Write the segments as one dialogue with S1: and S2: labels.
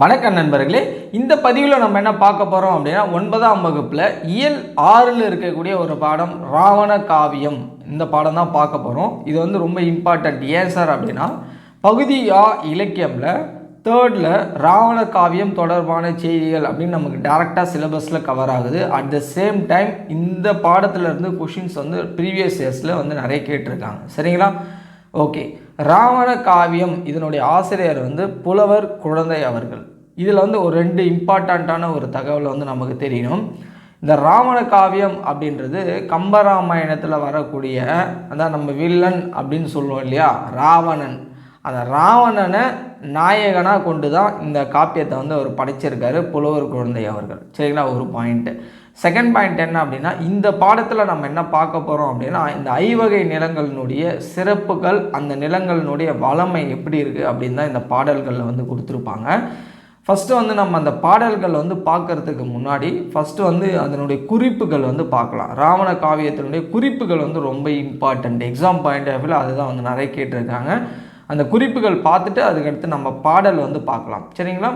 S1: வணக்கம் நண்பர்களே இந்த பதிவில் நம்ம என்ன பார்க்க போகிறோம் அப்படின்னா ஒன்பதாம் வகுப்பில் இயல் ஆறில் இருக்கக்கூடிய ஒரு பாடம் ராவண காவியம். இந்த பாடம் தான் பார்க்க போகிறோம் இது வந்து ரொம்ப இம்பார்ட்டண்ட் ஏன் சார் அப்படின்னா பகுதி ஆ இலக்கியமில் தேர்டில் ராவண காவியம் தொடர்பான செய்திகள் அப்படின்னு நமக்கு டேரெக்டாக சிலபஸில் கவர் ஆகுது. அட் த சேம் டைம் இந்த பாடத்துலேருந்து கொஷின்ஸ் வந்து ப்ரீவியஸ் இயர்ஸில் வந்து நிறைய கேட்டிருக்காங்க. சரிங்களா? ஓகே ராவண காவியம் இதனுடைய ஆசிரியர் வந்து புலவர் குழந்தை அவர்கள். இதில் வந்து ஒரு ரெண்டு இம்பார்ட்டண்ட்டான ஒரு தகவலை வந்து நமக்கு தெரியணும் இந்த ராவண காவியம் அப்படின்றது கம்பராமாயணத்தில் வரக்கூடிய அதான் நம்ம வில்லன் அப்படின்னு சொல்லுவோம் இல்லையா? ராவணன். அந்த ராவணனை நாயகனாக கொண்டு தான் இந்த காப்பியத்தை வந்து அவர் படைச்சிருக்காரு புலவர் குழந்தை அவர்கள். சரிங்களா? ஒரு பாயிண்ட்டு செகண்ட் பாயிண்ட் என்ன அப்படின்னா இந்த பாடத்தில் நம்ம என்ன பார்க்க போகிறோம் அப்படின்னா இந்த ஐவகை நிலங்களினுடைய சிறப்புகள் அந்த நிலங்களினுடைய வளமை எப்படி இருக்குது அப்படின்னு தான் இந்த பாடல்களில் வந்து கொடுத்துருப்பாங்க. ஃபஸ்ட்டு வந்து நம்ம அந்த பாடல்கள் வந்து பார்க்கறதுக்கு முன்னாடி ஃபஸ்ட்டு வந்து அதனுடைய குறிப்புகள் வந்து பார்க்கலாம். ராவண காவியத்தினுடைய குறிப்புகள் வந்து ரொம்ப இம்பார்ட்டண்ட் எக்ஸாம் பாயிண்ட் ஆஃப் வியூவில் அதுதான் வந்து நிறைய கேட்டிருக்காங்க. அந்த குறிப்புகள் பார்த்துட்டு அதுக்கடுத்து நம்ம பாடல் வந்து பார்க்கலாம். சரிங்களா?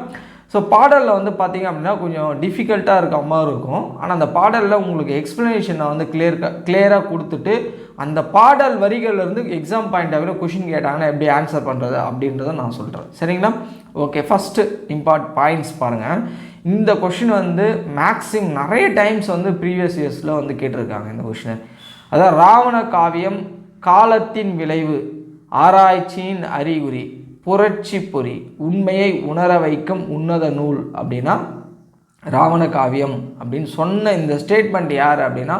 S1: ஸோ பாடலில் வந்து பார்த்திங்க அப்படின்னா கொஞ்சம் டிஃபிகல்ட்டாக இருக்க மாதிரி இருக்கும். ஆனால் அந்த பாடலில் உங்களுக்கு எக்ஸ்ப்ளனேஷனை வந்து கிளியர் கிளியராக கொடுத்துட்டு அந்த பாடல் வரிகள்லேருந்து எக்ஸாம் பாயிண்ட் ஆஃப் கொஷின் கேட்டாங்கன்னா எப்படி ஆன்சர் பண்ணுறது அப்படின்றத நான் சொல்கிறேன் சரிங்களா? ஓகே ஃபஸ்ட்டு இம்பார்ட் பாயிண்ட்ஸ் பாருங்கள் இந்த கொஷின் வந்து மேக்ஸிமம் நிறைய டைம்ஸ் வந்து ப்ரீவியஸ் இயர்ஸில் வந்து கேட்டிருக்காங்க இந்த கொஷினை அதான் ராவண காவியம் காலத்தின் விளைவு ஆராய்ச்சியின் அறிகுறி புரட்சி பொறி உண்மையை உணர வைக்கும் உன்னத நூல் அப்படின்னா ராவண காவியம் அப்படின்னு சொன்ன இந்த ஸ்டேட்மெண்ட் யார் அப்படின்னா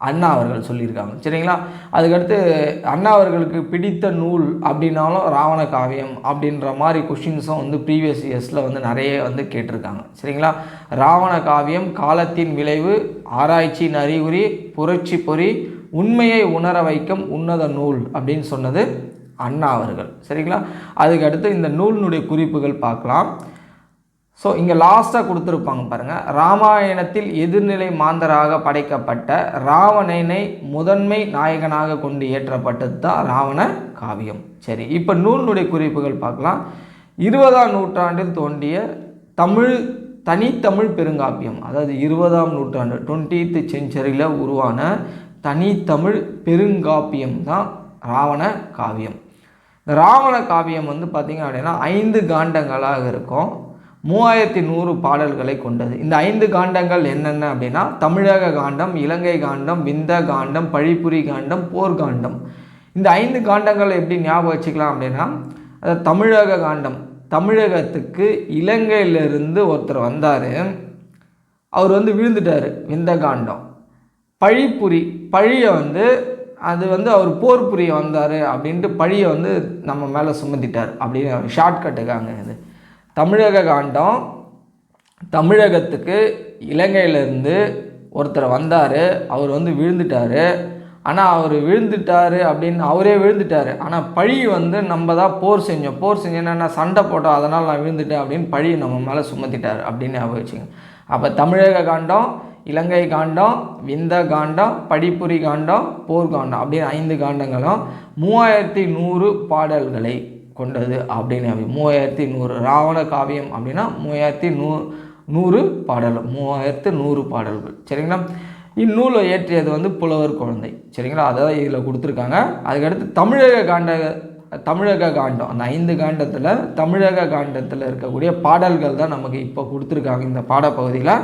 S1: அண்ணா அவர்கள் சொல்லியிருக்காங்க. சரிங்களா? அதுக்கடுத்து அண்ணா அவர்களுக்கு பிடித்த நூல் அப்படின்னாலும் ராவண காவியம் அப்படின்ற மாதிரி கொஷின்ஸும் வந்து ப்ரீவியஸ் இயர்ஸில் வந்து நிறைய வந்து கேட்டிருக்காங்க. சரிங்களா? ராவண காவியம் காலத்தின் விளைவு ஆராய்ச்சியின் அறிகுறி புரட்சி பொறி உண்மையை உணர வைக்கும் உன்னத நூல் அப்படின்னு சொன்னது அண்ணா அவர்கள். சரிங்களா? அதுக்கடுத்து இந்த நூலினுடைய குறிப்புகள் பார்க்கலாம். ஸோ இங்கே லாஸ்ட்டாக கொடுத்துருப்பாங்க பாருங்கள் ராமாயணத்தில் எதிர்நிலை மாந்தராக படைக்கப்பட்ட ராவணனை முதன்மை நாயகனாக கொண்டு ஏற்றப்பட்டது தான் ராவண காவியம். சரி இப்போ நூலினுடைய குறிப்புகள் பார்க்கலாம். இருபதாம் நூற்றாண்டில் தோன்றிய தமிழ் தனித்தமிழ் பெருங்காப்பியம் அதாவது இருபதாம் நூற்றாண்டு டுவெண்ட்டீத் செஞ்சுரியில் உருவான தனித்தமிழ் பெருங்காப்பியம் தான் ராவண காவியம். ராவண காவியம் வந்து பார்த்திங்க அப்படின்னா ஐந்து காண்டங்களாக இருக்கும். மூவாயிரத்தி நூறு பாடல்களை கொண்டது. இந்த ஐந்து காண்டங்கள் என்னென்ன அப்படின்னா தமிழக காண்டம் இலங்கை காண்டம் விந்த காண்டம் பழிப்புரி காண்டம் போர்காண்டம் இந்த ஐந்து காண்டங்களை எப்படி ஞாபகம் வச்சுக்கலாம் அப்படின்னா அது தமிழக காண்டம் தமிழகத்துக்கு இலங்கையிலிருந்து ஒருத்தர் வந்தார். அவர் வந்து விழுந்துட்டார் விந்த காண்டம். பழிப்புரி பழியை வந்து அது வந்து அவர் போர் புரிய வந்தார் அப்படின்ட்டு பழியை வந்து நம்ம மேலே சுமத்திட்டார். அப்படின்னு ஷார்ட்கட்டுக்காங்க இது. தமிழக காண்டம் தமிழகத்துக்கு இலங்கையிலேருந்து ஒருத்தர் வந்தார். அவர் வந்து விழுந்துட்டார். ஆனால் அவர் விழுந்துட்டார் அப்படின்னு அவரே விழுந்துட்டார். ஆனால் பழி வந்து நம்ம தான் போர் செஞ்சோம். போர் செஞ்சேன்னா சண்டை போட்டோம். அதனால் நான் விழுந்துட்டேன் அப்படின்னு பழி நம்ம மேலே சுமத்திட்டார் அப்படின்னு ஞாபகம் வச்சுங்க அப்போ தமிழக காண்டம் இலங்கை காண்டம் விந்த காண்டம் படிப்புரி காண்டம் போர்க்காண்டம் அப்படின்னு ஐந்து காண்டங்களும் மூவாயிரத்தி நூறு பாடல்களை கொண்டது அப்படின்னு மூவாயிரத்தி நூறு ராவண காவியம் அப்படின்னா மூவாயிரத்தி நூ நூறு பாடல் மூவாயிரத்து நூறு பாடல்கள். சரிங்களா? இந்நூலை இயற்றியது வந்து புலவர் குழந்தை. சரிங்களா? அதான் இதில் கொடுத்துருக்காங்க. அதுக்கடுத்து தமிழக காண்ட தமிழக காண்டம். அந்த ஐந்து காண்டத்தில் தமிழக காண்டத்தில் இருக்கக்கூடிய பாடல்கள் தான் நமக்கு இப்போ கொடுத்துருக்காங்க இந்த பாடப்பகுதியில்.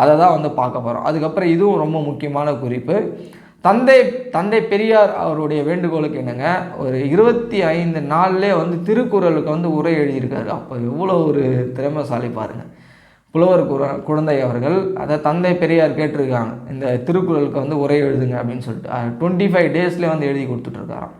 S1: அதை தான் வந்து பார்க்க போகிறோம் அதுக்கப்புறம் இதுவும் ரொம்ப முக்கியமான குறிப்பு. தந்தை தந்தை பெரியார் அவருடைய வேண்டுகோளுக்கு என்னங்க? ஒரு இருபத்தி ஐந்து நாள்லே வந்து திருக்குறளுக்கு வந்து உரை எழுதியிருக்காரு. அப்போ எவ்வளோ ஒரு திறமைசாலி பாருங்கள் புலவர் குர குழந்தை அவர்கள் அதை தந்தை பெரியார் கேட்டிருக்காங்க. இந்த திருக்குறளுக்கு வந்து உரை எழுதுங்க அப்படின்னு சொல்லிட்டு. டுவெண்ட்டி ஃபைவ் டேஸ்லேயே வந்து எழுதி கொடுத்துட்ருக்காராம்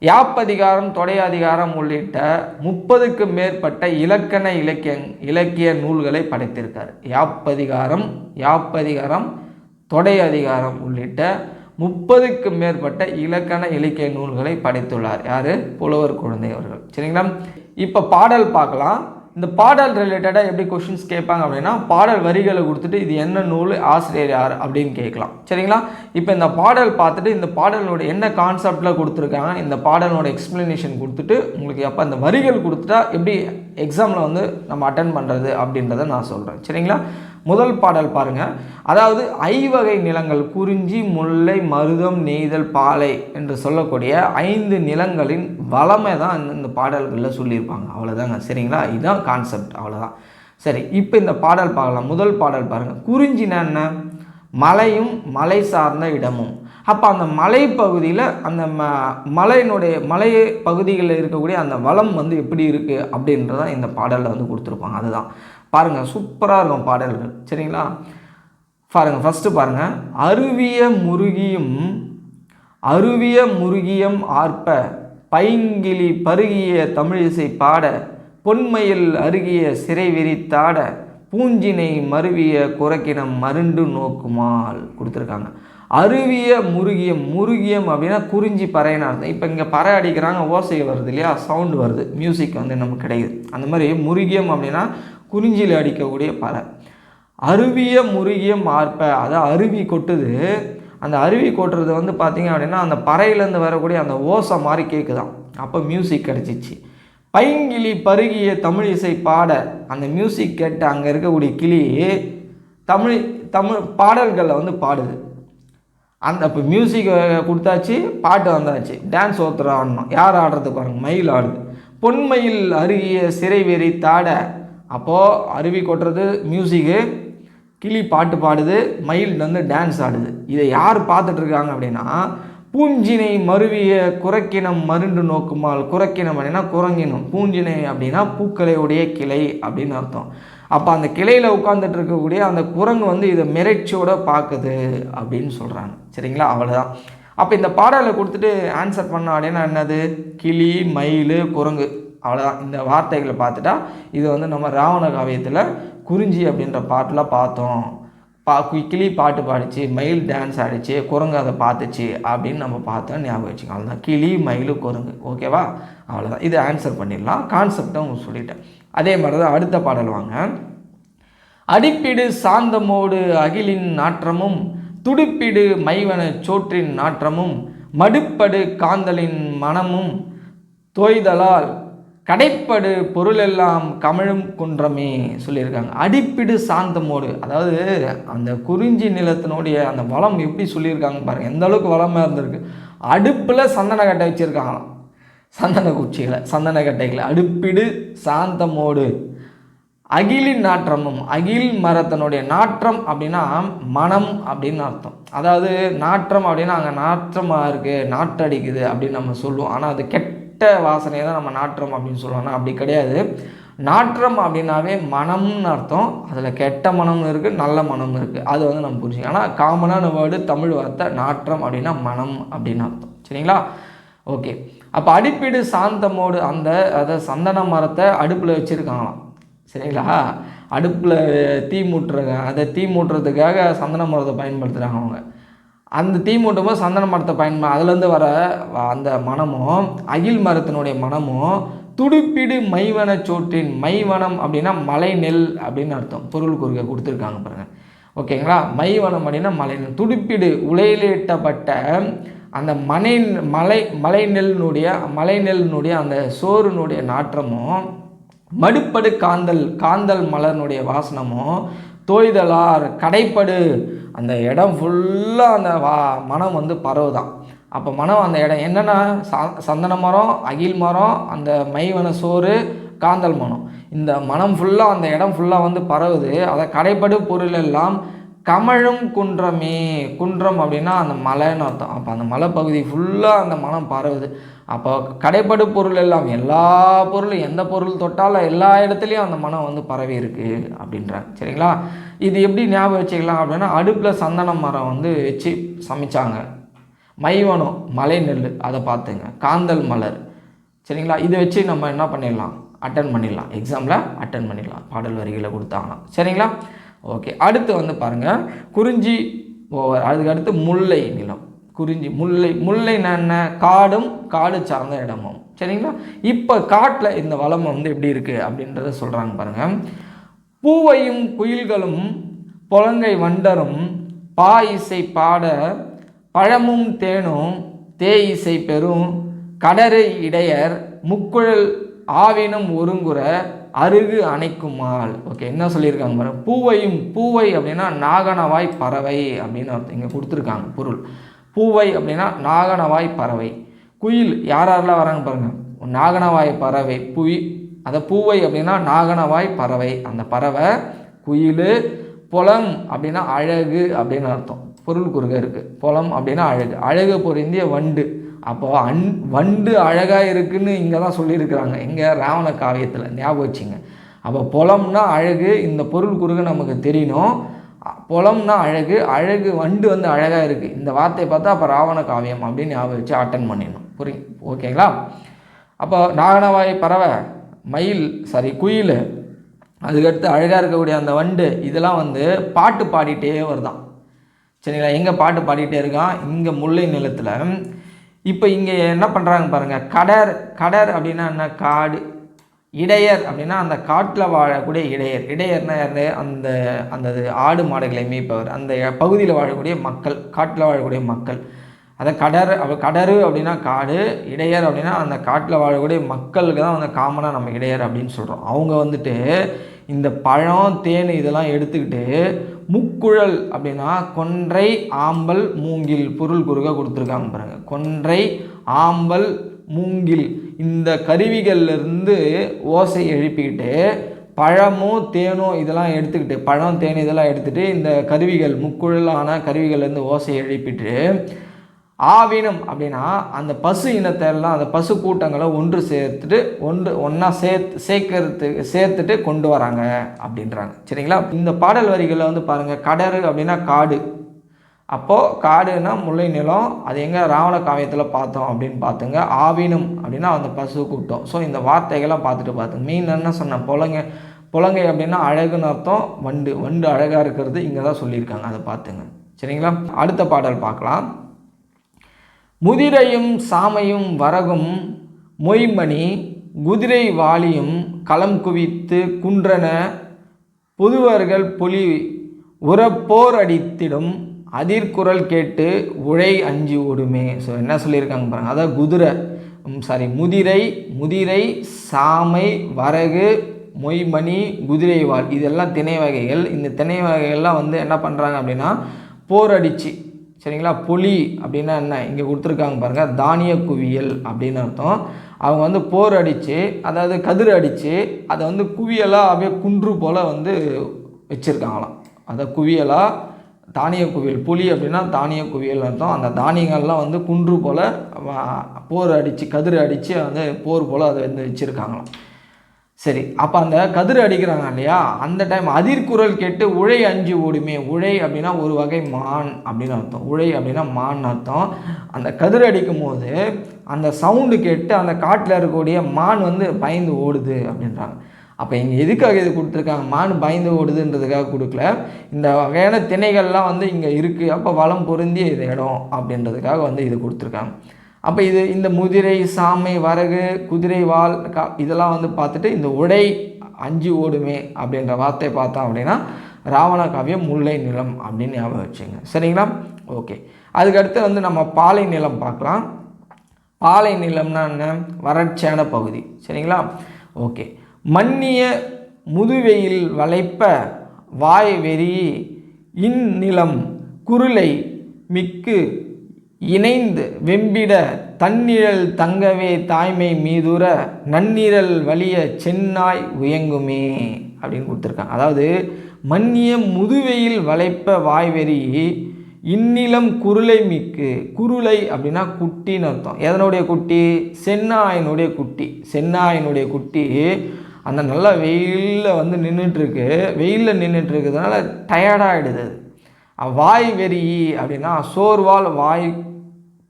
S1: யாப்பதிகாரம் தொடை அதிகாரம் உள்ளிட்ட முப்பதுக்கு மேற்பட்ட இலக்கண இலக்கிய இலக்கிய நூல்களை படைத்திருக்கார். யாப்பதிகாரம் யாப்பதிகாரம் தொடை அதிகாரம் உள்ளிட்ட முப்பதுக்கு மேற்பட்ட இலக்கண இலக்கிய நூல்களை படைத்துள்ளார். யார்? புலவர் குழந்தை அவர்கள். சரிங்களா? இப்போ பாடல் பார்க்கலாம். இந்த பாடல் ரிலேட்டடாக எப்படி கொஷின்ஸ் கேட்பாங்க அப்படின்னா பாடல் வரிகளை கொடுத்துட்டு இது என்ன நூல் ஆசிரியர் யார் அப்படின்னு கேட்கலாம். சரிங்களா? இப்போ இந்த பாடல் பார்த்துட்டு இந்த பாடலோட என்ன கான்செப்டில் கொடுத்துருக்காங்க இந்த பாடலோட எக்ஸ்ப்ளனேஷன் கொடுத்துட்டு உங்களுக்கு அப்போ அந்த வரிகள் கொடுத்துட்டா எப்படி எக்ஸாமில் வந்து நம்ம அட்டன் பண்ணுறது அப்படின்றத நான் சொல்கிறேன் சரிங்களா? முதல் பாடல் பாருங்க. அதாவது ஐவகை நிலங்கள் குறிஞ்சி முல்லை மருதம் நெய்தல் பாலை என்று சொல்லக்கூடிய ஐந்து நிலங்களின் வளமை தான் இந்த- இந்த பாடல்களில் சொல்லியிருப்பாங்க. அவ்வளோதாங்க சரிங்களா? இதுதான் கான்செப்ட் அவ்வளோதான் சரி இப்போ இந்த பாடல் பார்க்கலாம். முதல் பாடல் பாருங்க. குறிஞ்சினா என்ன? மலையும் மலை சார்ந்த இடமும். அப்போ அந்த மலை பகுதியில் அந்த ம மலையினுடைய மலை பகுதிகளில் இருக்கக்கூடிய அந்த வளம் வந்து எப்படி இருக்குது அப்படின்றத இந்த பாடலில் வந்து கொடுத்துருப்பாங்க. அதுதான். பாருங்கள் சூப்பராக இருக்கும் பாடல்கள். சரிங்களா? பாருங்கள் ஃபஸ்ட்டு பாருங்கள் அருவிய முருகியும் அருவிய முருகியம் ஆர்ப்ப பைங்கிளி பருகிய தமிழிசை பாட பொன்மையில் அருகிய சிறை விரித்தாட பூஞ்சினை மருவிய குறக்கினம் மருண்டு நோக்குமால் கொடுத்துருக்காங்க. அருவிய முருகியம் முருகியம் அப்படின்னா குறிஞ்சி பறைன்னு அர்த்தம். இப்போ இங்கே பறை அடிக்கிறாங்க ஓசை வருது இல்லையா? சவுண்டு வருது மியூசிக் வந்து நமக்கு கிடைக்குது. அந்த மாதிரி முருகியம் அப்படின்னா குறிஞ்சியில் அடிக்கக்கூடிய பறை அருவிய முருகிய ஆர்ப்ப அதாவது அருவி கொட்டுது. அந்த அருவி கொட்டுறது வந்து பார்த்திங்க அப்படின்னா அந்த பறையிலேருந்து வரக்கூடிய அந்த ஓசை மாதிரி கேட்குதான் அப்போ மியூசிக் கிடச்சிச்சு. பைங்கிளி பருகிய தமிழ் இசை பாட அந்த மியூசிக் கேட்டு அங்கே இருக்கக்கூடிய கிளி தமிழ் தமிழ் பாடல்களை வந்து பாடுது. அந்த இப்போ மியூசிக் கொடுத்தாச்சு பாட்டு வந்தாச்சு. டான்ஸ் ஒருத்தர் ஆடணும். யார் ஆடுறது பாருங்கள் மயில் ஆடுது. பொன்மயில் அருகிய சிறை வெறி தாட அப்போது அருவி கொட்டுறது மியூசிக்கு கிளி பாட்டு பாடுது மயில் வந்து டான்ஸ் ஆடுது. இதை யார் பார்த்துட்ருக்காங்க அப்படின்னா பூஞ்சினை மருவிய குரக்கினம் மருண்டு நோக்குமால் குரக்கினம் அப்படின்னா குரங்கினம். பூஞ்சினை அப்படின்னா பூக்களையுடைய கிளை அப்படின்னு அர்த்தம். அப்போ அந்த கிளையில் உட்காந்துட்டு இருக்கக்கூடிய அந்த குரங்கு வந்து இதை மிரட்சியோட பார்க்குது அப்படின்னு சொல்கிறாங்க சரிங்களா? அவ்வளோதான் அப்போ இந்த பாடலை கொடுத்துட்டு ஆன்சர் பண்ண அப்படின்னா என்னது? கிளி மயில் குரங்கு. அவ்வளோதான் இந்த வார்த்தைகளை பார்த்துட்டா இது வந்து நம்ம ராவண காவியத்தில் குறிஞ்சி அப்படின்ற பாட்டில் பார்த்தோம். பா கி- கிளி பாட்டு பாடிச்சு மயில் டான்ஸ் ஆடிச்சு குரங்கு அதை பார்த்துச்சு அப்படின்னு நம்ம பார்த்தோம் ஞாபகம் வச்சுக்கோங்க. அவ்வளோதான் கிளி மயில் குரங்கு. ஓகேவா அவ்வளோதான் இது ஆன்சர் பண்ணிடலாம். கான்செப்டை உங்களுக்கு சொல்லிட்டேன். அதே மாதிரி தான் அடுத்த பாடல் வாங்க. அடிப்பிடு சாந்தமோடு அகிலின் நாற்றமும் துடுப்பிடு மைவன சோற்றின் நாற்றமும் மடுப்படு காந்தலின் மனமும் தோய்தலால் கடைப்படு பொருளெல்லாம் கமிழும் குன்றமே சொல்லியிருக்காங்க. அடிப்பிடு சாந்தமோடு. அதாவது அந்த குறிஞ்சி நிலத்தினுடைய அந்த வளம் எப்படி சொல்லியிருக்காங்க பாருங்கள் எந்த அளவுக்கு வளமாக இருந்திருக்கு. அடுப்பில் சந்தன கட்டை வச்சுருக்காங்களாம். சந்தன குச்சிகளை சந்தன கட்டைகளை. அடுப்பிடு சாந்தமோடு. அகிலின் நாற்றமும் அகில் மரத்தினுடைய நாற்றம் அப்படின்னா மனம் அப்படின்னு அர்த்தம். அதாவது நாற்றம் அப்படின்னா அங்கே நாற்றமாக இருக்குது நாற்றடிக்குது அப்படின்னு நம்ம சொல்லுவோம். ஆனால் அது கெட்ட வாசனையை தான் நம்ம நாற்றம் அப்படின்னு சொல்லுவோம் அப்படி கிடையாது. நாற்றம் அப்படின்னாவே மனம்னு அர்த்தம். அதில் கெட்ட மனம்னு இருக்குது நல்ல மனம் இருக்குது அது வந்து நம்ம புரிஞ்சுக்கலாம் ஆனால் காமனான வேர்டு தமிழ் வார்த்தை நாற்றம் அப்படின்னா மனம் அப்படின்னு அர்த்தம். சரிங்களா? ஓகே அப்போ அடிப்பீடு சாந்தமோடு அந்த அதை சந்தன மரத்தை அடுப்பில் வச்சுருக்காங்களாம். சரிங்களா? அடுப்பில் தீ மூட்டுறாங்க அதை தீ மூட்டுறதுக்காக சந்தன மரத்தை பயன்படுத்துகிறாங்க அவங்க. அந்த தீ மூட்டும் போது சந்தன மரத்தை பயன்ப அதுலேருந்து வர அந்த மனமும் அகில் மரத்தினுடைய மனமும் துடுப்பிடு மைவன சோற்றின் மைவனம் அப்படின்னா மலை நெல் அப்படின்னு அர்த்தம். பொருள் குறுக்க கொடுத்துருக்காங்க பாருங்க. ஓகேங்களா? மைவனம் அப்படின்னா மலை நெல் துடுப்பிடு உலையிலிட்டப்பட்ட அந்த மனை மலை மலை நெல்லினுடைய மலை நெல்லினுடைய அந்த சோறுனுடைய நாற்றமும் மடுப்படு காந்தல் காந்தல் மலர்னுடைய வாசனமும் தோய்தலார் கடைப்படு. அந்த இடம் ஃபுல்லாக அந்த வா மனம் வந்து பரவுதான். அப்போ மனம் அந்த இடம் என்னென்னா ச சந்தன மரம் அகில் மரம் அந்த மைவன சோறு காந்தல் மனம். இந்த மனம் ஃபுல்லாக அந்த இடம் ஃபுல்லாக வந்து பரவுது. அதை கடைப்படு பொருள் எல்லாம் கமழும் குன்றமே. குன்றம் அப்படின்னா அந்த மலைன்னு அர்த்தம். அப்போ அந்த மலைப்பகுதி ஃபுல்லாக அந்த மனம் பரவுது. அப்போ கடைப்படு பொருள் எல்லாம் எல்லா பொருளும் எந்த பொருள் தொட்டாலும் எல்லா இடத்துலையும் அந்த மனம் வந்து பரவி இருக்கு அப்படின்றாங்க. சரிங்களா? இது எப்படி ஞாபகம் வச்சுக்கலாம் அப்படின்னா அடுப்பில் சந்தன மரம் வந்து வச்சு சமைச்சாங்க. மைவனம் மலை நெல் அதை பார்த்துங்க. காந்தல் மலர். சரிங்களா? இதை வச்சு நம்ம என்ன பண்ணிடலாம்? அட்டன் பண்ணிடலாம். எக்ஸாமில் அட்டன் பண்ணிடலாம். பாடல் வரிகளை கொடுத்தாங்கன்னா சரிங்களா? ஓகே அடுத்து வந்து பாருங்கள் குறிஞ்சி ஓவர் அதுக்கு அடுத்து முல்லை நிலம். குறிஞ்சி முல்லை முல்லை என்ன? காடும் காடு சார்ந்த இடமும். சரிங்களா? இப்போ காட்டில் இந்த வளம் வந்து எப்படி இருக்குது அப்படின்றத சொல்கிறாங்க பாருங்கள் பூவையும் குயில்களும் புலங்கை வண்டரும் பா இசை பாட பழமும் தேனும் தே இசை பெறும் கடறு இடையர் முக்குழல் ஆவினம் ஒருங்குற அருகு அணைக்குமால் ஓகே என்ன சொல்லியிருக்காங்க பாருங்க. பூவையும் பூவை அப்படின்னா நாகனவாய் பறவை அப்படின்னு அர்த்தம். இங்கே கொடுத்துருக்காங்க பொருள். பூவை அப்படின்னா நாகனவாய் பறவை. குயில் யார் யாரெல்லாம் வராங்க பாருங்க. நாகனவாய் பறவை புய். அந்த பூவை அப்படின்னா நாகனவாய் பறவை. அந்த பறவை குயில் புலம் அப்படின்னா அழகு அப்படின்னு அர்த்தம். பொருள் குறுக இருக்குது புலம் அப்படின்னா அழகு. அழகு பொருந்திய வண்டு. அப்போ அன் வண்டு அழகாக இருக்குன்னு இங்கே தான் சொல்லியிருக்கிறாங்க. இங்கே ராவண காவியத்தில்? ஞாபகம் வச்சுங்க. அப்போ புலம்னா அழகு இந்த பொருள் குறுக நமக்கு தெரியணும். புலம்னா அழகு அழகு வண்டு வந்து அழகாக இருக்குது இந்த வார்த்தையை பார்த்தா அப்போ ராவண காவியம் அப்படின்னு ஞாபகம் வச்சு அட்டன் பண்ணிடணும். புரியும் ஓகேங்களா? அப்போ நாகனவாய் பறவை மயில் சாரி குயில் அதுக்கடுத்து அழகாக இருக்கக்கூடிய அந்த வண்டு இதெல்லாம் வந்து பாட்டு பாடிட்டே வருதான். சரிங்களா? எங்கே பாட்டு பாடிட்டே இருக்கான்? இங்கே முல்லை நிலத்தில். இப்போ இங்கே என்ன பண்ணுறாங்க பாருங்கள் கடர் கடர் அப்படின்னா என்ன? காடு. இடையர் அப்படின்னா அந்த காட்டில் வாழக்கூடிய இடையர். இடையர்னா யாரு? அந்த அந்த ஆடு மாடுகளை மேய்ப்பவர் அந்த பகுதியில் வாழக்கூடிய மக்கள் காட்டில் வாழக்கூடிய மக்கள். அதை கடர் கடரு அப்படின்னா காடு இடையர் அப்படின்னா அந்த காட்டில் வாழக்கூடிய மக்களுக்கு தான் வந்து காமனாக நம்ம இடையர் அப்படின்னு சொல்கிறோம் அவங்க வந்துட்டு இந்த பழம் தேன் இதெல்லாம் எடுத்துக்கிட்டு முக்குழல் அப்படின்னா கொன்றை ஆம்பல் மூங்கில் பொருள் குறுக கொடுத்துருக்காங்க பாருங்க. கொன்றை ஆம்பல் மூங்கில். இந்த கருவிகள்லேருந்து ஓசை எழுப்பிக்கிட்டு பழமோ தேனோ இதெல்லாம் எடுத்துக்கிட்டு பழம் தேன் இதெல்லாம் எடுத்துகிட்டு இந்த கருவிகள் முக்குழலான கருவிகள்லேருந்து ஓசை எழுப்பிட்டு ஆவினம் அப்படின்னா அந்த பசு இனத்தை எல்லாம் அந்த பசு கூட்டங்களை ஒன்று சேர்த்துட்டு ஒன்று ஒன்றா சேர்த்து சேர்க்கறது சேர்த்துட்டு கொண்டு வராங்க அப்படின்றாங்க. சரிங்களா? இந்த பாடல் வரிகளில் வந்து பாருங்கள் கடறு அப்படின்னா காடு. அப்போது காடுனா முல்லை நிலம் அது எங்கே ராவண காவியத்தில் பார்த்தோம் அப்படின்னு பார்த்துங்க. ஆவினம் அப்படின்னா அந்த பசு கூட்டம். ஸோ இந்த வார்த்தைகள்லாம் பார்த்துட்டு பார்த்துங்க. மீன் என்ன சொன்னேன் புலங்க புலங்கை அப்படின்னா அழகுன்னு அர்த்தம் வண்டு வண்டு அழகாக இருக்கிறது இங்கே தான் சொல்லியிருக்காங்க. அதை பார்த்துங்க. சரிங்களா? அடுத்த பாடல் பார்க்கலாம். முதிரையும் சாமையும் வரகும் மொய்மணி குதிரை வாளியும் களம் குவித்து குன்றன புதுவர்கள் புலி உரப்போர் அடித்திடும் அதிர்குரல் கேட்டு உழை அஞ்சி ஓடுமே. ஸோ என்ன சொல்லியிருக்காங்க பாருங்க. அதான் குதிரை சாரி முதிரை முதிரை சாமை வரகு மொய்மணி குதிரை வாள் இதெல்லாம் திணை வகைகள். இந்த திணை வகைகள்லாம் வந்து என்ன பண்ணுறாங்க அப்படின்னா போர் அடிச்சு சரிங்களா? புலி அப்படின்னா என்ன? இங்கே கொடுத்துருக்காங்க பாருங்கள் தானிய குவியல் அப்படின்னு அர்த்தம். அவங்க வந்து போர் அடித்து அதாவது கதிர் அடித்து அதை வந்து குவியலாக அப்படியே குன்று போல் வந்து வச்சுருக்காங்களாம். அதை குவியலாக தானிய குவியல். புலி அப்படின்னா தானிய குவியல் அர்த்தம். அந்த தானியங்கள்லாம் வந்து குன்று போல் போர் அடித்து கதிர் அடித்து வந்து போர் போல் அதை வந்து வச்சுருக்காங்களாம். சரி அப்போ அந்த கதிர் அடிக்கிறாங்க இல்லையா? அந்த டைம் அதிர்குரல் கேட்டு உழை அஞ்சு ஓடுமே உழை அப்படின்னா ஒரு வகை மான் அப்படின்னு அர்த்தம். உழை அப்படின்னா மான் அர்த்தம். அந்த கதிர் அடிக்கும் போது அந்த சவுண்டு கேட்டு அந்த காட்டில் இருக்கக்கூடிய மான் வந்து பயந்து ஓடுது அப்படின்றாங்க. அப்போ இங்கே எதுக்காக இது கொடுத்துருக்காங்க? மான் பயந்து ஓடுதுன்றதுக்காக கொடுக்கல. இந்த வகையான திணைகள்லாம் வந்து இங்கே இருக்குது அப்போ வளம் பொருந்திய இது இடம் அப்படின்றதுக்காக வந்து இது கொடுத்துருக்காங்க. அப்போ இது இந்த முதிரை சாமை வரகு குதிரை வால் கா இதெல்லாம் வந்து பார்த்துட்டு இந்த உடை அஞ்சு ஓடுமே அப்படின்ற வார்த்தையை பார்த்தோம் அப்படின்னா ராவண காவியம் முல்லை நிலம் அப்படின்னு ஞாபகம் வச்சுங்க. சரிங்களா? ஓகே. அதுக்கடுத்து வந்து நம்ம பாலை நிலம் பார்க்கலாம். பாலை நிலம்னா என்ன? வறட்சியான பகுதி. சரிங்களா? ஓகே. மன்னிய முதுவெயில் வளைப்ப வாய் வெறி இந்நிலம் குருளை மிக்கு இணைந்து வெம்பிட தன்னிழல் தங்கவே தாய்மை மீதுர நன்னிரல் வலிய சென்னாய் உயங்குமே அப்படின்னு கொடுத்துருக்காங்க. அதாவது மன்னிய முதுவெயில் வளைப்ப வாய்வெறி இந்நிலம் குருளை மிக்கு. குருளை அப்படின்னா குட்டின்னு அர்த்தம். எதனுடைய குட்டி? சென்னாயினுடைய குட்டி. சென்னாயினுடைய குட்டி அந்த நல்ல வெயிலில் வந்து நின்றுட்டுருக்கு வெயிலில் நின்றுட்டு இருக்கிறதுனால டயர்டாகிடுது அது. வாய் வெறி அப்படின்னா சோர்வால் வாய்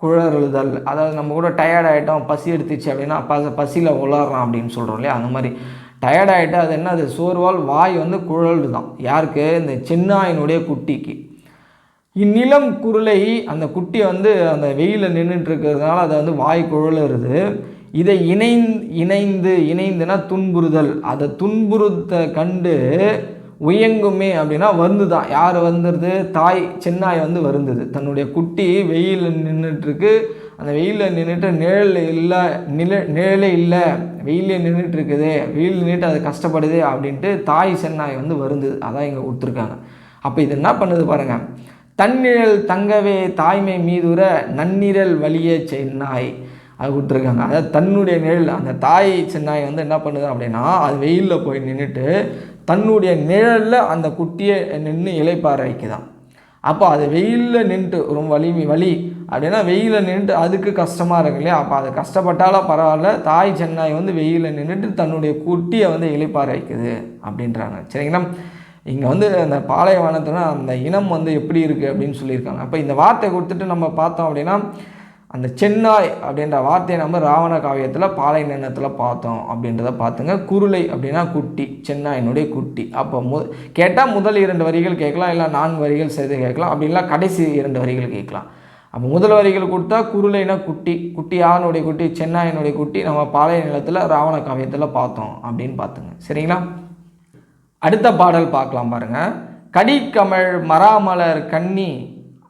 S1: குழறுதல் அதாவது நம்ம கூட டயர்ட் ஆகிட்டோம் பசி எடுத்துச்சு அப்படின்னா பச பசியில் உளறான் அப்படின்னு சொல்கிறோம் இல்லையா? அந்த மாதிரி. டயர்ட் ஆகிட்டு அது என்ன? அது சோர்வால் வாய் வந்து குழல் தான் யாருக்கு? இந்த சின்னாயினுடைய குட்டிக்கு. இந்நிலம் குருளை அந்த குட்டி வந்து அந்த வெயிலில் நின்றுட்டு இருக்கிறதுனால அதை வந்து வாய் குழலுறது. இதை இணைந்து இணைந்து இணைந்துனா துன்புறுதல். அதை துன்புறுத்த கண்டு உயங்குமே அப்படின்னா வந்து தான் யார் வந்துடுது தாய் சென்னாய் வந்து வருந்தது. தன்னுடைய குட்டி வெயிலில் நின்றுட்டுருக்கு அந்த வெயிலில் நின்றுட்டு நிழல் இல்லை நிழ நிழலே இல்லை. வெயிலே நின்றுட்டுருக்குது வெயில் நின்றுட்டு அது கஷ்டப்படுது அப்படின்ட்டு தாய் சென்னாய் வந்து வருந்தது. அதான் இங்கே கொடுத்துருக்காங்க. அப்போ இது என்ன பண்ணுது பாருங்கள் தன்னிழல் தங்கவே தாய்மை மீதுற நன்னிரல் வலிய சென்னாய். அது கொடுத்துருக்காங்க அதாவது தன்னுடைய நிழல் அந்த தாய் சின்னாய் வந்து என்ன பண்ணுது அப்படின்னா அது வெயிலில் போய் நின்றுட்டு தன்னுடைய நிழலில் அந்த குட்டியை நின்று இலைப்பார வைக்குதான். அப்போ அது வெயிலில் நின்றுட்டு ரொம்ப வலி வலி அப்படின்னா வெயிலில் நின்றுட்டு அதுக்கு கஷ்டமாக இருக்கு இல்லையா? அப்போ அது கஷ்டப்பட்டாலும் பரவாயில்ல தாய் சென்னாய் வந்து வெயிலில் நின்றுட்டு தன்னுடைய குட்டியை வந்து இலைப்பார வைக்குது அப்படின்றாங்க. சரிங்களா? இங்கே வந்து அந்த பாலைவனத்தில் அந்த இனம் வந்து எப்படி இருக்குது அப்படின்னு சொல்லியிருக்காங்க. அப்போ இந்த வார்த்தை கொடுத்துட்டு நம்ம பார்த்தோம் அப்படின்னா அந்த சென்னாய் அப்படின்ற வார்த்தையை நம்ம ராவண காவியத்தில் பாலை நிலத்தில் பார்த்தோம். அப்படின்றத பார்த்துங்க. குருளை அப்படின்னா குட்டி சென்னாயினுடைய குட்டி. அப்போ மு கேட்டால் முதல் இரண்டு வரிகள் கேட்கலாம் இல்லை நான்கு வரிகள் சேர்த்து கேட்கலாம். அப்படின்னா கடைசி இரண்டு வரிகள் கேட்கலாம். அப்போ முதல் வரிகள் கொடுத்தா குருளைனா குட்டி குட்டி யானுடைய குட்டி சென்னாயினுடைய குட்டி நம்ம பாலை நிலத்தில் ராவண காவியத்தில் பார்த்தோம் அப்படின்னு பார்த்துங்க. சரிங்களா? அடுத்த பாடல் பார்க்கலாம் பாருங்கள் கடிக்கமழ் மராமலர் கன்னி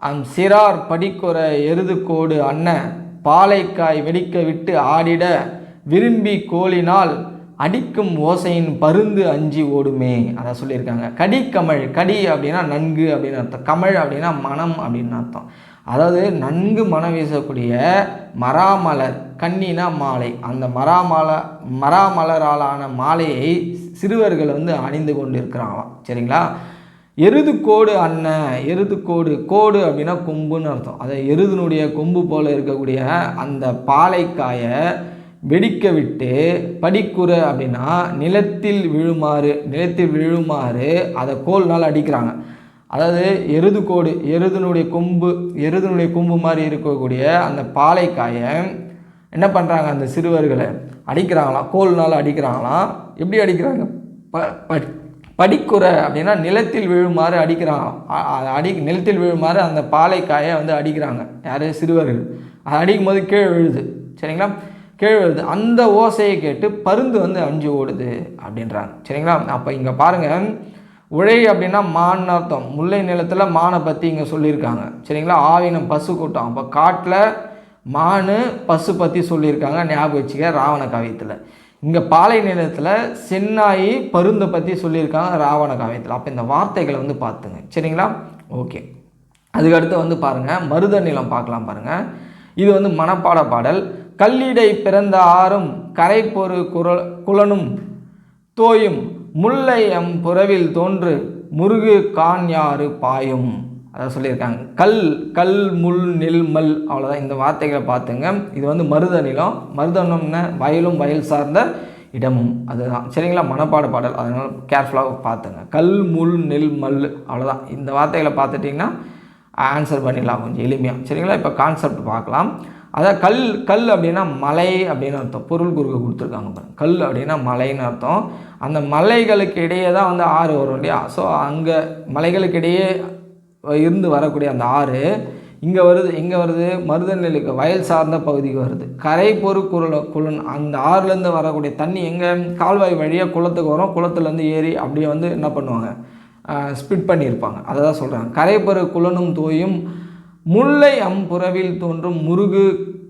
S1: அம் சிறார் படிக்குற எருதுகோடு அன்ன பாலைக்காய் வெடிக்க விட்டு ஆடிட விரும்பி கோலினால் அடிக்கும் ஓசையின் பருந்து அஞ்சி ஓடுமே. அதை சொல்லியிருக்காங்க. கடிக்கமழ் கடி அப்படின்னா நன்கு அப்படின்னு அர்த்தம். கமழ் அப்படின்னா மனம் அப்படின்னு அர்த்தம். அதாவது நன்கு மனம் வீசக்கூடிய மராமலர் கண்ணினா மாலை. அந்த மராமல மராமலராலான மாலையை சிறுவர்கள் வந்து அணிந்து கொண்டு இருக்கிறாங்களாம் சரிங்களா? எருது கோடு அண்ணன் எருது கோடு கோடு அப்படின்னா கொம்புன்னு அர்த்தம். அதை எருதுனுடைய கொம்பு போல் இருக்கக்கூடிய அந்த பாலைக்காயை வெடிக்க விட்டு படிக்குற அப்படின்னா நிலத்தில் விழுமாறு நிலத்தில் விழுமாறு அதை கோல்னால் அடிக்கிறாங்க. அதாவது எருது கோடு எருதுனுடைய கொம்பு எருதுனுடைய கொம்பு மாதிரி இருக்கக்கூடிய அந்த பாலைக்காயை என்ன பண்ணுறாங்க அந்த சிறுவர்களை அடிக்கிறாங்களாம் கோல்னால் அடிக்கிறாங்களாம். எப்படி அடிக்கிறாங்க? ப ப படிக்குறை அப்படின்னா நிலத்தில் விழுமாறு அடிக்கிறான். அடி நிலத்தில் விழுமாறு அந்த பாலைக்காயை வந்து அடிக்கிறாங்க. யார்? சிறுவர்கள். அது அடிக்கும் போது கீழே விழுது. சரிங்களா? கீழே விழுது. அந்த ஓசையை கேட்டு பருந்து வந்து அஞ்சு ஓடுது அப்படின்றாங்க. சரிங்களா? அப்போ இங்கே பாருங்கள் உழை அப்படின்னா மான் அர்த்தம். முல்லை நிலத்தில் மானை பற்றி இங்கே சொல்லியிருக்காங்க. சரிங்களா? ஆவினம் பசு கூட்டம். அப்போ காட்டில் மானு பசு பற்றி சொல்லியிருக்காங்க. ஞாபகம் வச்சுக்க ராவண காவியத்தில். இங்கே பாலை நிலத்தில் சென்னாயி பருந்தை பற்றி சொல்லியிருக்காங்க ராவண காவியத்தில். அப்போ இந்த வார்த்தைகளை வந்து பார்த்துங்க. சரிங்களா? ஓகே. அதுக்கடுத்து வந்து பாருங்கள் மருத நிலம் பார்க்கலாம் பாருங்கள் இது வந்து மனப்பாட பாடல். கல்லிடை பிறந்த ஆறும் கரைப்பொரு குரல் குலனும் தோயும் முல்லை எம் புறவில் தோன்று முருகு கான் யாறு பாயும். அதை சொல்லியிருக்காங்க. கல் கல் முள் நெல் மல் அவ்வளோதான் இந்த வார்த்தைகளை பார்த்துங்க. இது வந்து மருத நிலம். மருதனம்னா வயலும் வயல் சார்ந்த இடமும். அதுதான். சரிங்களா? மனப்பாட பாடல். அதனால் கேர்ஃபுல்லாக பார்த்துங்க. கல் முள் நெல் மல் அவ்வளோதான் இந்த வார்த்தைகளை பார்த்துட்டிங்கன்னா ஆன்சர் பண்ணிடலாம். கொஞ்சம் எளிமையாக சரிங்களா? இப்போ கான்செப்ட் பார்க்கலாம். அதான் கல் கல் அப்படின்னா மலை அப்படின்னு அர்த்தம். பொருள் குறுக்க கொடுத்துருக்காங்க கல் அப்படின்னா மலைன்னு அர்த்தம். அந்த மலைகளுக்கு இடையே தான் வந்து ஆறு வரும் இல்லையா? ஸோ அங்கே மலைகளுக்கு இடையே இருந்து வரக்கூடிய அந்த ஆறு இங்கே வருது எங்கே வருது மருதநிலைக்கு வயல் சார்ந்த பகுதிக்கு வருது. கரை பொறு குரல குளன் அந்த ஆறுலேருந்து வரக்கூடிய தண்ணி எங்கே? கால்வாய் வழியாக குளத்துக்கு வரும். குளத்துலேருந்து ஏறி அப்படியே வந்து என்ன பண்ணுவாங்க? ஸ்பிட் பண்ணியிருப்பாங்க. அதை தான் சொல்கிறாங்க கரைப்பரு குளனும் தோயும் முல்லை அம்புறவில் தோன்றும் முருகு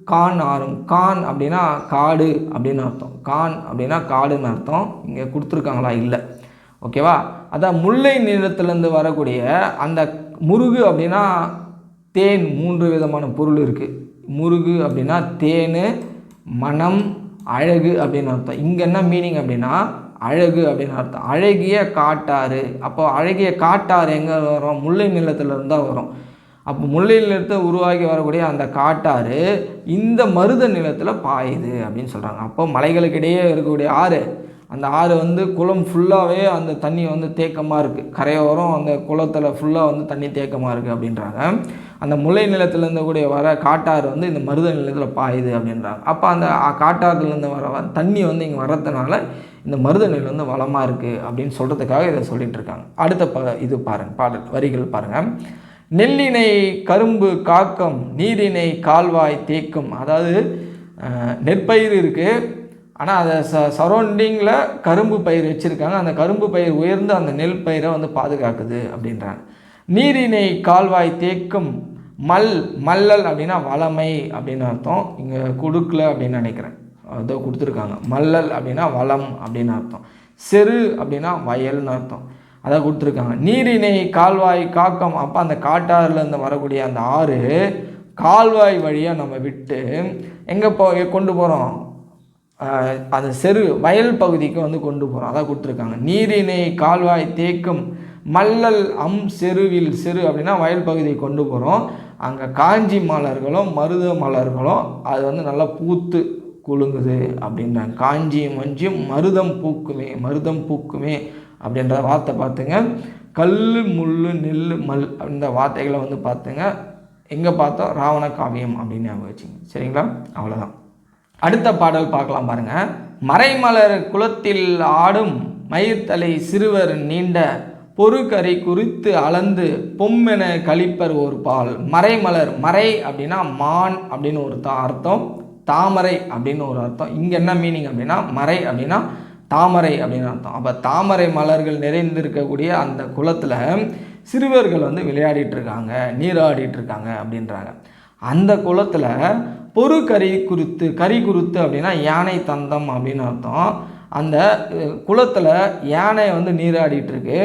S1: கான் ஆறும். கான் அப்படின்னா காடு அப்படின்னு அர்த்தம். கான் அப்படின்னா காடுன்னு அர்த்தம். இங்கே கொடுத்துருக்காங்களா? இல்லை. ஓகேவா? அதான் முல்லை நிலத்திலேருந்து வரக்கூடிய அந்த முருகு அப்படின்னா தேன் மூன்று விதமான பொருள் இருக்குது முருகு அப்படின்னா தேன் மனம் அழகு அப்படின்னு அர்த்தம். இங்கே என்ன மீனிங் அப்படின்னா அழகு அப்படின்னு அர்த்தம். அழகிய காட்டாறு. அப்போ அழகிய காட்டாறு எங்கே வரும்? முல்லை நிலத்துல தான் வரும். அப்போ முல்லை நிலத்தை உருவாகி வரக்கூடிய அந்த காட்டாறு இந்த மருத நிலத்தில் பாயுது அப்படின்னு சொல்கிறாங்க அப்போ மலைகளுக்கிடையே இருக்கக்கூடிய ஆறு அந்த ஆறு வந்து குளம் ஃபுல்லாகவே அந்த தண்ணி வந்து தேக்கமாக இருக்குது கரையோரம் அந்த குளத்தில் ஃபுல்லாக வந்து தண்ணி தேக்கமாக இருக்குது அப்படின்றாங்க. அந்த முல்லை நிலத்துலேருந்து கூட வர காட்டாறு வந்து இந்த மருத நிலத்தில் பாயுது அப்படின்றாங்க. அப்போ அந்த காட்டாறுலேருந்து வர தண்ணி வந்து இங்கே வர்றதுனால இந்த மருத நிலம் வந்து வளமாக இருக்குது அப்படின்னு சொல்கிறதுக்காக இதை சொல்லிகிட்ருக்காங்க அடுத்த ப இது பாருங்கள் பாடல் வரிகள் பாருங்கள் நெல்லினை கரும்பு காக்கம் நீரினை கால்வாய் தேக்கும். அதாவது நெற்பயிர் இருக்குது ஆனால் அதை ச சரௌண்டிங்கில் கரும்பு பயிர் வச்சுருக்காங்க. அந்த கரும்பு பயிர் உயர்ந்து அந்த நெல் பயிரை வந்து பாதுகாக்குது அப்படின்றாங்க. நீரினை கால்வாய் தேக்கும் மல் மல்லல் அப்படின்னா வளமை அப்படின்னு அர்த்தம். இங்கே கொடுக்கல அப்படின்னு நினைக்கிறேன். அதோ கொடுத்துருக்காங்க. மல்லல் அப்படின்னா வளம் அப்படின்னு அர்த்தம். செரு அப்படின்னா வயல்னு அர்த்தம். அதை கொடுத்துருக்காங்க. நீரினை கால்வாய் காக்கம் அப்போ அந்த காட்டாறுலேருந்து வரக்கூடிய அந்த ஆறு கால்வாய் வழியாக நம்ம விட்டு எங்கே போ கொண்டு போகிறோம் அந்த செரு வயல் பகுதிக்கு வந்து கொண்டு போகிறோம் அதான் கொடுத்துருக்காங்க. நீரினை கால்வாய் தேக்கம் மல்லல் அம் செருவில் செரு அப்படின்னா வயல் பகுதியை கொண்டு போகிறோம் அங்கே காஞ்சி மலர்களும் மருத மலர்களும் அது வந்து நல்லா பூத்து குலுங்குது அப்படின்றாங்க. காஞ்சி மஞ்சும் மருதம் பூக்குமே மருதம் பூக்குமே அப்படின்ற வார்த்தை பார்த்துங்க. கல் முள் நெல் மல் அப்படின்ற வார்த்தைகளை வந்து பார்த்துங்க. எங்கே பார்த்தோம்? ராவண காவியம் அப்படின்னு ஞாபகம் வச்சுங்க. சரிங்களா? அவ்வளோதான் அடுத்த பாடல் பார்க்கலாம் பாருங்க. மறைமலர் குலத்தில் ஆடும் மயிர்த்தலை சிறுவர் நீண்ட பொறுக்கரை குறித்து அளந்து பொம்மென கழிப்பர் ஒரு பால். மறைமலர் மறை அப்படின்னா மான் அப்படின்னு ஒரு அர்த்தம். தாமரை அப்படின்னு ஒரு அர்த்தம். இங்கே என்ன மீனிங் அப்படின்னா மறை அப்படின்னா தாமரை அப்படின்னு அர்த்தம். அப்போ தாமரை மலர்கள் நிறைந்திருக்கக்கூடிய அந்த குளத்தில் சிறுவர்கள் வந்து விளையாடிட்டு இருக்காங்க நீராடிட்டு இருக்காங்க அப்படின்றாங்க. அந்த குளத்தில் பொறு கறி குருத்து கறி குருத்து அப்படின்னா யானை தந்தம் அப்படின்னு அர்த்தம். அந்த குளத்தில் யானை வந்து நீராடிட்டு இருக்கு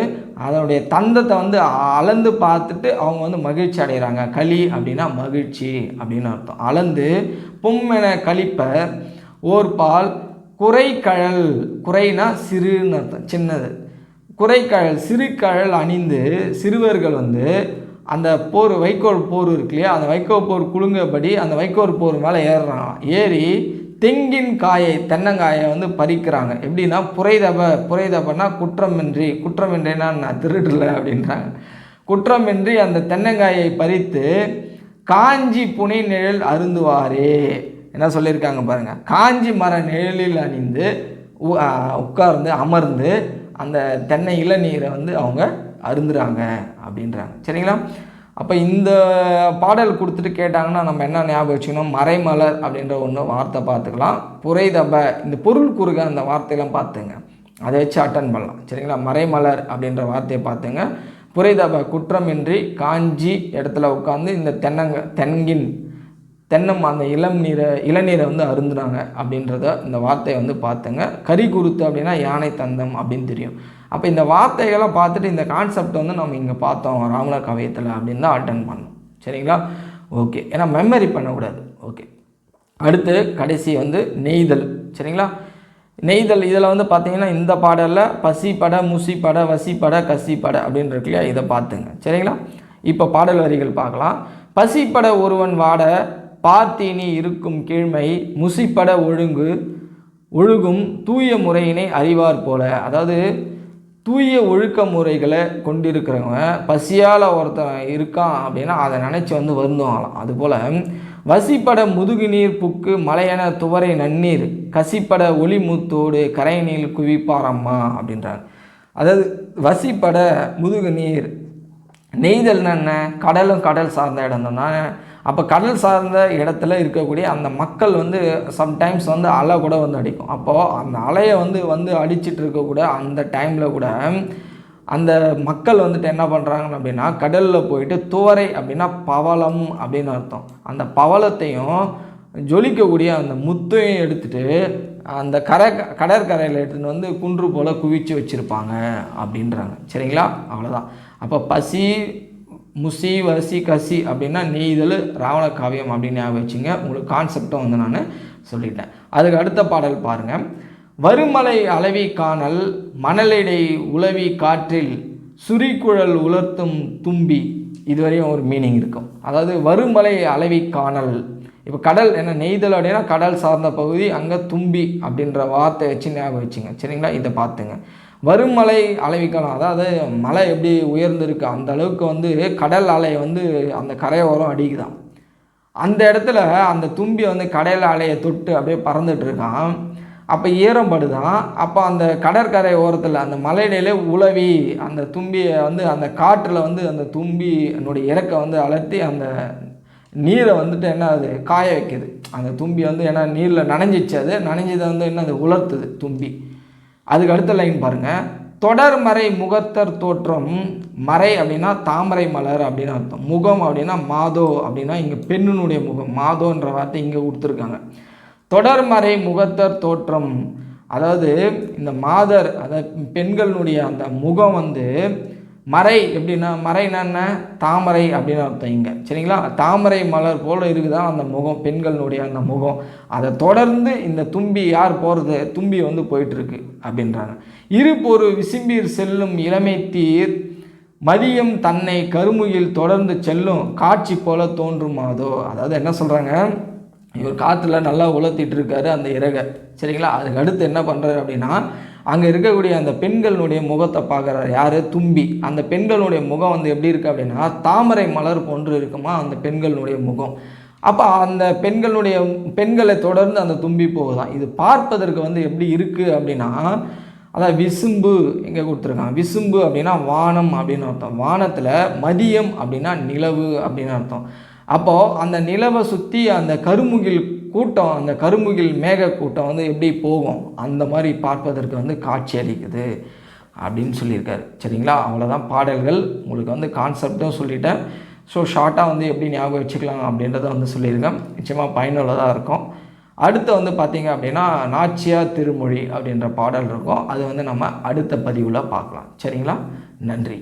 S1: அதனுடைய தந்தத்தை வந்து அளந்து பார்த்துட்டு அவங்க வந்து மகிழ்ச்சி அடைகிறாங்க களி அப்படின்னா மகிழ்ச்சி அப்படின்னு அர்த்தம். அளந்து பொம்மென கழிப்ப ஓர்பால் குறைக்கழல் குறைனா சிறுன்னு அர்த்தம் சின்னது. குறைக்கழல் சிறுகழல் அணிந்து சிறுவர்கள் வந்து அந்த போர் வைக்கோல் போர் இருக்கு இல்லையா? அந்த வைக்கோல் போர் குலுங்கபடி அந்த வைக்கோல் போர் மேலே ஏறுறான். ஏறி தெங்கின் காயை தென்னங்காயை வந்து பறிக்கிறாங்க. எப்படின்னா புரைதப புரைதபன்னா குற்றமின்றி குற்றமின்றினா நான் திருடல அப்படின்றாங்க. குற்றமின்றி அந்த தென்னங்காயை பறித்து காஞ்சி புனை நிழல் அருந்துவாரே. என்ன சொல்லியிருக்காங்க பாருங்கள் காஞ்சி மர நிழலில் அணிந்து உட்கார்ந்து அமர்ந்து அந்த தென்னை இளநீரை வந்து அவங்க அருந்துறாங்க அப்படின்றாங்க. சரிங்களா? அப்போ இந்த பாடல் கொடுத்துட்டு கேட்டாங்கன்னா நம்ம என்ன ஞாபகம் வச்சுக்கணும்? மறைமலர் அப்படின்ற ஒன்று வார்த்தை பார்த்துக்கலாம். புரைதப இந்த பொருள் குறுக அந்த வார்த்தையெல்லாம் பார்த்துங்க. அதை வச்சு அட்டன் பண்ணலாம். சரிங்களா? மறைமலர் அப்படின்ற வார்த்தையை பார்த்துங்க. புரைதப குற்றமின்றி காஞ்சி இடத்துல உட்காந்து இந்த தென்னங்க தென்கின் தென்னம் அந்த இளம் நீரை இளநீரை வந்து அருந்துனாங்க அப்படின்றத இந்த வார்த்தையை வந்து பார்த்துங்க. கறி குருத்து அப்படின்னா யானை தந்தம் அப்படின்னு தெரியும். அப்போ இந்த வார்த்தைகளை பார்த்துட்டு இந்த கான்செப்ட் வந்து நம்ம இங்கே பார்த்தோம் ராமண கவியத்தில் அப்படின்னு தான் அட்டன் பண்ணோம். சரிங்களா? ஓகே ஏன்னா மெமரி பண்ணக்கூடாது. ஓகே அடுத்து கடைசி வந்து நெய்தல். சரிங்களா? நெய்தல் இதில் வந்து பார்த்தீங்கன்னா இந்த பாடலில் பசி பட முசி பட வசி பட கசி பட அப்படின்னு இருக்கு இல்லையா? இதை பார்த்துங்க. சரிங்களா? இப்போ பாடல் வரிகள் பார்க்கலாம். பசிப்பட ஒருவன் வாட பார்த்தீனி இருக்கும் கீழ்மை முசிப்பட ஒழுங்கு ஒழுகும் தூய முறையினை அறிவார் போல. அதாவது தூய ஒழுக்க முறைகளை கொண்டிருக்கிறவங்க பசியால் ஒருத்தன் இருக்கான் அப்படின்னா அதை நினச்சி வந்து வருந்துவாங்களாம். அதுபோல் வசிப்பட முதுகு நீர் புக்கு மலையன துவரை நன்னீர் கசிப்பட ஒளி கரைநீர் கரை நீர் குவிப்பாரம்மா அப்படின்றாங்க அதாவது வசிப்பட முதுகு நீர் நெய்தல் என்ன கடலும் கடல் சார்ந்த இடம் தானே அப்போ கடல் சார்ந்த இடத்துல இருக்கக்கூடிய அந்த மக்கள் வந்து சம்டைம்ஸ் வந்து அலை கூட வந்து அடிக்கும். அப்போது அந்த அலையை வந்து வந்து அடிச்சிட்டு இருக்கக்கூட அந்த டைமில் கூட அந்த மக்கள் வந்துட்டு என்ன பண்ணுறாங்க அப்படின்னா கடலில் போயிட்டு துவரை அப்படின்னா பவளம் அப்படின்னு அர்த்தம். அந்த பவளத்தையும் ஜொலிக்கக்கூடிய அந்த முத்தையும் எடுத்துகிட்டு அந்த கரை கடற்கரையில் எடுத்துகிட்டு வந்து குன்று போல் குவிச்சு வச்சுருப்பாங்க அப்படின்றாங்க. சரிங்களா? அவ்வளோதான் அப்போ பசி முசி வசி கசி அப்படின்னா நெய்தல் ராவண காவியம் அப்படின்னு ஞாபகம் வச்சுங்க. உங்களுக்கு கான்செப்டும் வந்து நான் சொல்லிட்டேன். அதுக்கு அடுத்த பாடல் பாருங்கள் வருமலை அளவி காணல் மணலிடை உளவி காற்றில் சுரிக்குழல் உலர்த்தும் தும்பி இதுவரையும் ஒரு மீனிங் இருக்கும். அதாவது வருமலை அளவி காணல் இப்போ கடல் என்ன நெய்தல் அப்படின்னா கடல் சார்ந்த பகுதி அங்கே தும்பி அப்படின்ற வார்த்தை வச்சு ஞாபகம் வச்சுங்க. சரிங்களா? இதை பார்த்துங்க. வரும் மலை அளவிக்கலாம் அதாவது மலை எப்படி உயர்ந்திருக்கு அந்த அளவுக்கு வந்து கடல் அலையை வந்து அந்த கரையோரம் அடிக்குதாம். அந்த இடத்துல அந்த தும்பி வந்து கடல் அலையை தொட்டு அப்படியே பறந்துட்டுருக்கான் அப்போ ஈரம்படுதான் அப்போ அந்த கடற்கரை ஓரத்தில் அந்த மலையிலே உலவி அந்த தும்பியை வந்து அந்த காற்றில் வந்து அந்த தும்பி என்னுடைய இறக்கை வந்து அலர்த்தி அந்த நீரை வந்துட்டு என்ன அது காய வைக்கிது. அந்த தும்பி வந்து ஏன்னா நீரில் நனைஞ்சிச்சு அது. நனைஞ்சதை வந்து என்ன அது உலர்த்துது தும்பி. அதுக்கு அடுத்த லைன் பாருங்கள் தொடர் மறை முகத்தர் தோற்றம். மறை அப்படின்னா தாமரை மலர் அப்படின்னு அர்த்தம். முகம் அப்படின்னா மாதோ அப்படின்னா இங்கே பெண்ணினுடைய முகம். மாதோன்ற வார்த்தை இங்கே கொடுத்துருக்காங்க. தொடர்மறை முகத்தர் தோற்றம். அதாவது இந்த மாதர் அதாவது பெண்களுடைய அந்த முகம் வந்து மறை எப்படின்னா மறை என்ன? தாமரை அப்படின்னு அர்த்தம் சரிங்களா? தாமரை மலர் போல் இருக்குதா அந்த முகம் பெண்களுடைய அந்த முகம். அதை தொடர்ந்து இந்த தும்பி யார் போகிறது தும்பி வந்து போயிட்டுருக்கு அப்படின்றாங்க. இருப்பொரு விசும்பீர் செல்லும் இளமை தீர் மதியம் தன்னை கருமுகில் தொடர்ந்து செல்லும் காட்சி போல தோன்றுமாதோ. அதாவது என்ன சொல்கிறாங்க இவர் காற்றுல நல்லா உலர்த்திட்டு இருக்காரு அந்த இறகை. சரிங்களா? அதுக்கு அடுத்து என்ன பண்ணுறாரு அப்படின்னா அங்கே இருக்கக்கூடிய அந்த பெண்களுடைய முகத்தை பார்க்குறாரு யார்? தும்பி. அந்த பெண்களுடைய முகம் வந்து எப்படி இருக்குது அப்படின்னா தாமரை மலர் போன்று இருக்குமா அந்த பெண்களுடைய முகம். அப்போ அந்த பெண்களுடைய பெண்களை தொடர்ந்து அந்த தும்பி போகுதான். இது பார்ப்பதற்கு வந்து எப்படி இருக்குது அப்படின்னா அதான் விசும்பு இங்கே கொடுத்துருக்கான். விசும்பு அப்படின்னா வானம் அப்படின்னு அர்த்தம். வானத்தில் மதியம் அப்படின்னா நிலவு அப்படின்னு அர்த்தம். அப்போது அந்த நிலவை சுற்றி அந்த கருமுகில் கூட்டம் அந்த கருமுகில் மேக கூட்டம் வந்து எப்படி போகும்? அந்த மாதிரி பார்ப்பதற்கு வந்து காட்சி அளிக்குது அப்படின்னு சொல்லியிருக்காரு. சரிங்களா? அவ்வளோதான் பாடல்கள். உங்களுக்கு வந்து கான்செப்டும் சொல்லிட்டேன். ஸோ ஷார்ட்டாக வந்து எப்படி ஞாபகம் வச்சுக்கலாம் அப்படின்றத வந்து சொல்லியிருக்கேன். நிச்சயமாக பயனுள்ளதாக இருக்கும். அடுத்து வந்து பார்த்திங்க அப்படின்னா நாச்சியா திருமொழி அப்படின்ற பாடல் இருக்கும். அது வந்து நம்ம அடுத்த பதிவில் பார்க்கலாம். சரிங்களா? நன்றி.